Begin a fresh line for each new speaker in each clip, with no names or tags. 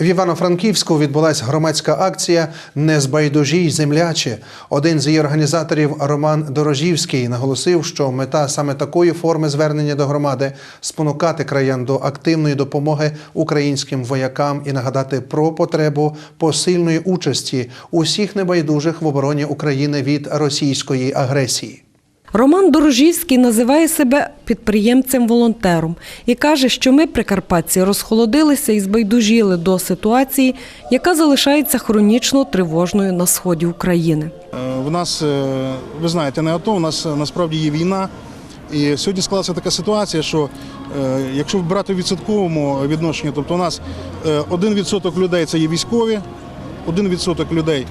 В Івано-Франківську відбулася громадська акція Не збайдужій земляче. Один з її організаторів Роман Дорожівський наголосив, що мета саме такої форми звернення до громади спонукати краян до активної допомоги українським воякам і нагадати про потребу посильної участі усіх небайдужих в обороні України від російської агресії.
Роман Дорожівський називає себе підприємцем-волонтером і каже, що ми, прикарпатці, розхолодилися і збайдужіли до ситуації, яка залишається хронічно тривожною на сході України.
Е, В нас, е, ви знаєте, не АТО, у нас е, насправді є війна. І сьогодні склалася така ситуація, що якщо брати в відсотковому відношенні, тобто у нас е, 1% людей це є військові, 1% людей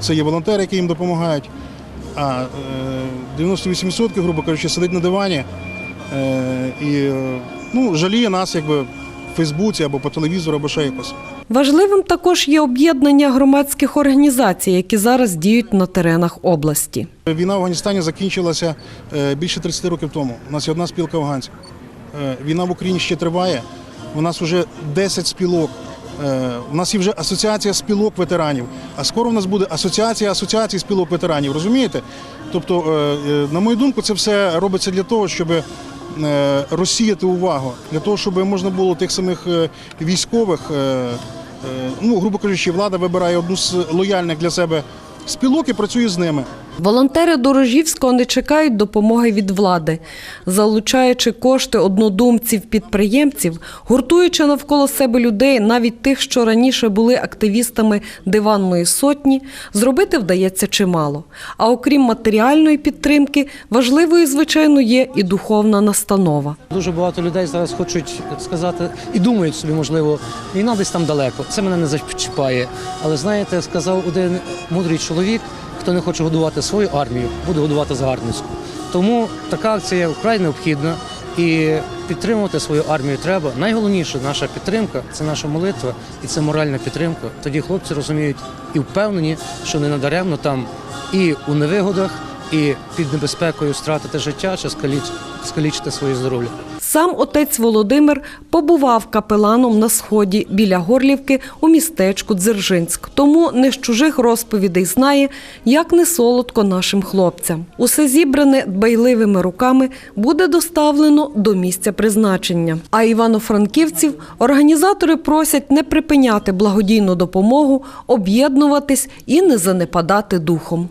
це є волонтери, які їм допомагають, а е, 98%, грубо кажучи, сидить на дивані е, і е, ну, жаліє нас якби в Фейсбуці або по телевізору, або ще якось.
Важливим також є об'єднання громадських організацій, які зараз діють на теренах області.
Війна в Афганістані закінчилася е, більше 30 років тому. У нас є одна спілка афганців. Е, Війна в Україні ще триває. У нас вже 10 спілок. Е, У нас є вже асоціація спілок ветеранів. А скоро в нас буде асоціація асоціацій спілок ветеранів. Розумієте? Тобто, е, е, на мою думку, це все робиться для того, щоб розсіяти увагу, для того, щоб можна було тих самих військових. Ну, грубо кажучи, влада вибирає одну з лояльних для себе спілок і працює з ними.
Волонтери Дорожівського не чекають допомоги від влади, залучаючи кошти однодумців, підприємців, гуртуючи навколо себе людей, навіть тих, що раніше були активістами диванної сотні, зробити вдається чимало. А окрім матеріальної підтримки, важливою, звичайно, є і духовна настанова.
Дуже багато людей зараз хочуть сказати і думають собі, можливо, війна десь там далеко. Це мене не зачіпає. Але знаєте, сказав один мудрий чоловік, хто не хоче годувати свою армію, буде годувати загарбницьку. Тому така акція вкрай необхідна. І підтримувати свою армію треба. Найголовніше наша підтримка це наша молитва і це моральна підтримка. Тоді хлопці розуміють і впевнені, що не надаремно там і у невигодах, і під небезпекою стратити життя чи скаліч- скалічити своє здоров'я.
Сам отець Володимир побував капеланом на сході біля Горлівки у містечку Дзержинськ. Тому не з чужих розповідей знає, як не солодко нашим хлопцям. Усе зібране дбайливими руками буде доставлено до місця призначення. А івано-франківців організатори просять не припиняти благодійну допомогу, об'єднуватись і не занепадати духом.